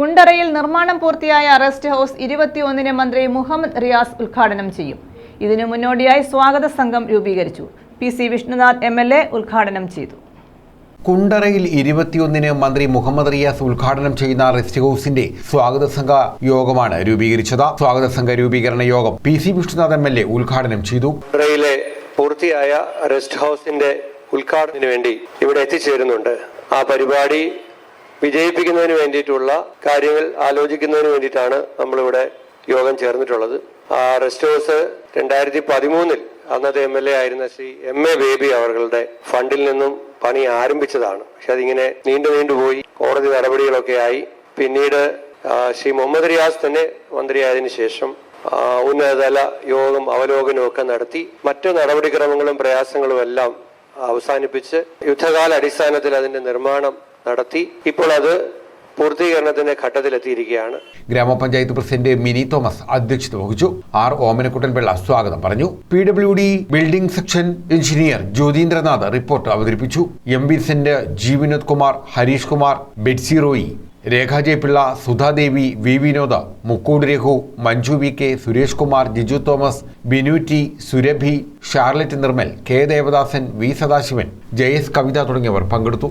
കുണ്ടറയിൽ നിർമ്മാണം പൂർത്തിയായ rest house ഇരുപത്തിയൊന്നിന് മന്ത്രി മുഹമ്മദ് റിയാസ് ഉദ്ഘാടനം ചെയ്യും. ഇതിനു മുന്നോടിയായി സ്വാഗത സംഘം രൂപീകരിച്ചു. P C Vishnunath M L A ഉദ്ഘാടനം ചെയ്തു. കുണ്ടറയിൽ ഇരുപത്തിയൊന്നിന് മന്ത്രി മുഹമ്മദ് റിയാസ് ഉദ്ഘാടനം ചെയ്യുന്ന റെസ്റ്റ് ഹൌസിന്റെ സ്വാഗത സംഘ യോഗമാണ് രൂപീകരിച്ചത്. സ്വാഗത സംഘ രൂപീകരണ യോഗം P C Vishnunath M L A ഉദ്ഘാടനം ചെയ്തു. കുണ്ടറയിലെ പൂർത്തിയായ റെസ്റ്റ് ഹൗസിന്റെ ഉദ്ഘാടനത്തിന് വേണ്ടി ഇവിടെ എത്തിച്ചേരുന്നുണ്ട്. ആ പരിപാടി വിജയിപ്പിക്കുന്നതിന് വേണ്ടിയിട്ടുള്ള കാര്യങ്ങൾ ആലോചിക്കുന്നതിന് വേണ്ടിയിട്ടാണ് നമ്മളിവിടെ യോഗം ചേർന്നിട്ടുള്ളത്. ആ റെസ്റ്റ് ഹൗസ് രണ്ടായിരത്തി പതിമൂന്നിൽ അന്നത്തെ എം എൽ എ ആയിരുന്ന ശ്രീ എം എ ബേബി അവരുടെ ഫണ്ടിൽ നിന്നും പണി ആരംഭിച്ചതാണ്. പക്ഷെ അതിങ്ങനെ നീണ്ടു നീണ്ടുപോയി കോടതി നടപടികളൊക്കെ ആയി. പിന്നീട് ശ്രീ മുഹമ്മദ് റിയാസ് തന്നെ മന്ത്രിയായതിനു ശേഷം ഉന്നതതല യോഗം അവലോകനവും ഒക്കെ നടത്തി. മറ്റ് നടപടിക്രമങ്ങളും പ്രയാസങ്ങളും എല്ലാം അവസാനിപ്പിച്ച് യുദ്ധകാല അടിസ്ഥാനത്തിൽ അതിന്റെ നിർമ്മാണം നടത്തി. ഇപ്പോൾ അത് പൂർത്തീകരണത്തിന്റെ ഘട്ടത്തിലെത്തിയിരിക്കുകയാണ്. ഗ്രാമപഞ്ചായത്ത് പ്രസിഡന്റ് മിനി തോമസ് അധ്യക്ഷത വഹിച്ചു. ആർ ഓമനക്കുട്ടൻ പിള്ള സ്വാഗതം പറഞ്ഞു. P W D building section engineer Jyothindranath report അവതരിപ്പിച്ചു. M Vincent G Vinod Kumar Harish Kumar Bedsy Roy Rekha Jayapillai Sudhadevi V Vinod Mukkoodu Raghu Manju V K Suresh Kumar Jiju Thomas Binu T Surabhi Charlotte Nirmal K Devadasan V Sadasivan Jayas Kavitha തുടങ്ങിയവർ പങ്കെടുത്തു.